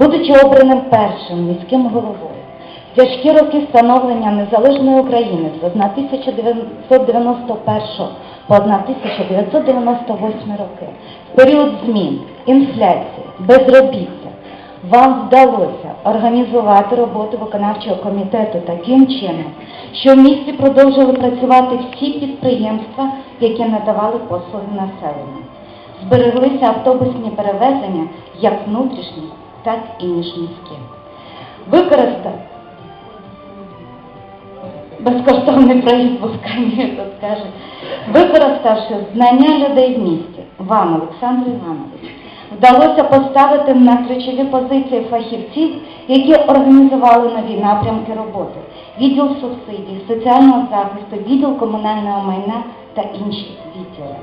будучи обраним першим міським головою. Тяжкі роки становлення незалежної України з 1991 по 1998 роки, в період змін, інфляції, безробіття, вам вдалося організувати роботу виконавчого комітету таким чином, що в місті продовжили працювати всі підприємства, які надавали послуги населенню. Збереглися автобусні перевезення як внутрішні, так і міжміські. Використав безкоштовний проїзд вузками, то скаже, використавши знання людей в місті, вам, Олександр Іванович, вдалося поставити на ключові позиції фахівців, які організували нові напрямки роботи, відділ субсидій, соціального захисту, відділ комунального майна та інші відділи.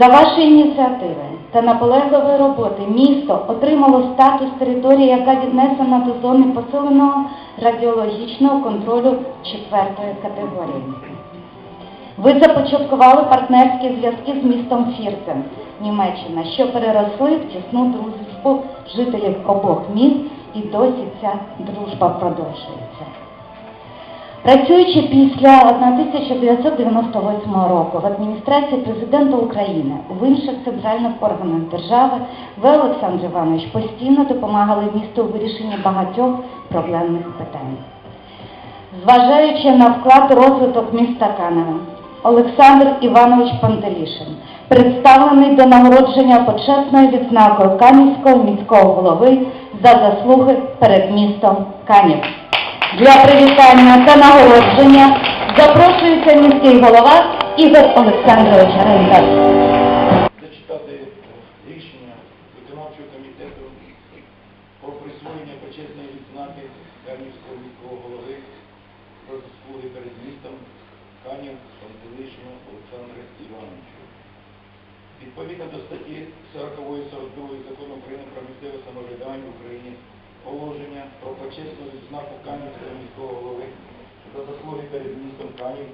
За вашої ініціативи та наполегливої роботи місто отримало статус території, яка віднесена до зони посиленого радіологічного контролю четвертої категорії. Ви започаткували партнерські зв'язки з містом Фіртен, Німеччина, що переросли в тісну дружбу жителів обох міст, і досі ця дружба продовжується. Працюючи після 1998 року в адміністрації президента України в інших центральних органах держави, ви, Олександр Іванович, постійно допомагали місту у вирішенні багатьох проблемних питань. Зважаючи на вклад розвиток міста Канева, Олександр Іванович Пантелішин представлений до нагородження почесною відзнакою Канівського міського голови за заслуги перед містом Канів. Для привітання та нагородження запрошується міський голова Ігор Олександрович Рендар. зачитати е, рішення виконавчого комітету про присвоєння почесної відзнаки Канівського міського голови за заслуги перед містом Канів Олександру Івановичу. Відповідно до статті 40-42 Закону України про місцеве самоврядування в Україні положення про почесну відзнаку Канівського міського голови за заслуги перед містом Канів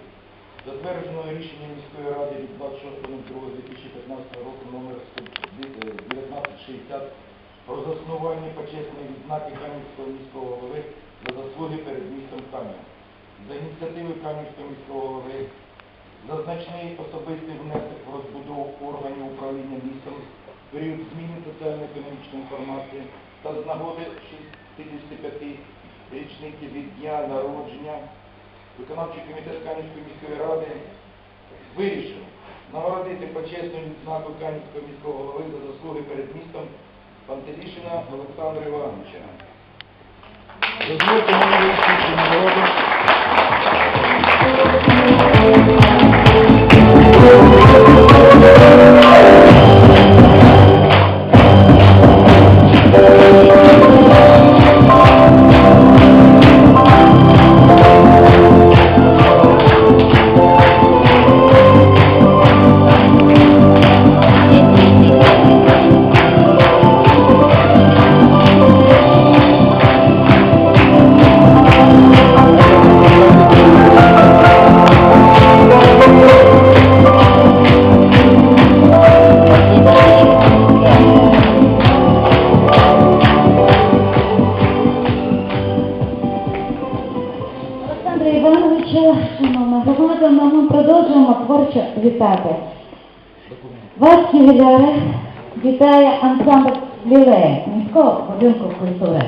Затвердженого рішенням міської ради від 26.02.2015 року номер 1960 про заснування почесної відзнаки Кам'янського міського голови за заслуги перед містом Кам'ян. За ініціативи Кам'янського міського голови за значний особистий внесок в розбудову органів управління містом період зміни соціально-економічної інформації та з нагоди 65 річниці від дня народження Виконавчий комітет Канівської міської ради вирішив нагородити почесною відзнаку Канівського міського голови за заслуги перед містом Пантелішина Олександра Івановича. Дозвольте мені вручити нагороду. Творчо вітати. Вас, ювіляри, вітає ансамбль лілея міського будинку культури.